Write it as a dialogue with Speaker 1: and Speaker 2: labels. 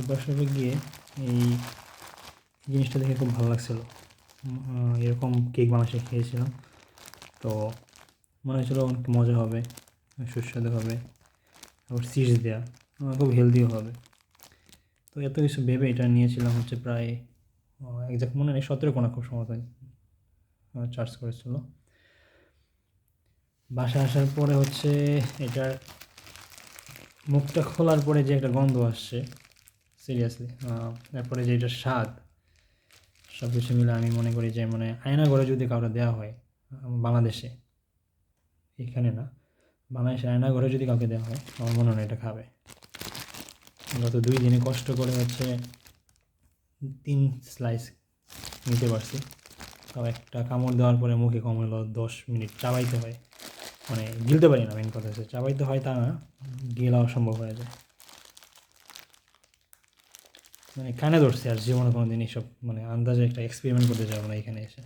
Speaker 1: এবার সবে গিয়ে এই জিনিসটা দেখে খুব ভালো লাগছিল। এরকম কেক বাংলাদেশে খেয়েছিলাম তো মনে হয়েছিল অনেক মজা হবে, সুস্বাদু হবে। আবার চিজ দেওয়া খুব হেলদিও হবে। তো এত কিছু ভেবে এটা নিয়েছিলাম হচ্ছে প্রায় একজাক্ট মনে নেই, সতেরো কোনা খুব সম্ভবত চার্জ করেছিল। বাসা আসার পরে হচ্ছে এটার মুখটা খোলার পরে যে একটা গন্ধ আসছে সিরিয়াসলি তারপরে যে এটার স্বাদ সব কিছু মিলে আমি মনে করি যে মানে আয়না ঘরে যদি কাউকে দেওয়া হয় বাংলাদেশে, এখানে না বাংলাদেশে আয়না ঘরে যদি কাউকে দেওয়া হয়, আমার মনে হয় এটা খাবে। গত দুই দিনে কষ্ট করে হচ্ছে তিন স্লাইস নিতে পারছি। তাও একটা কামড় দেওয়ার পরে মুখে কম দশ মিনিট। চাবাইতে হয়। মানে গিলতে পারি না মেন কথা হচ্ছে চাবাইতে হয় তা না, গেলাও সম্ভব হয়ে যায়। মানে কানে ধরছে আর জীবনে কোনো দিন এইসব মানে আন্দাজে একটা এক্সপেরিমেন্ট করতে যাব না এখানে এসে।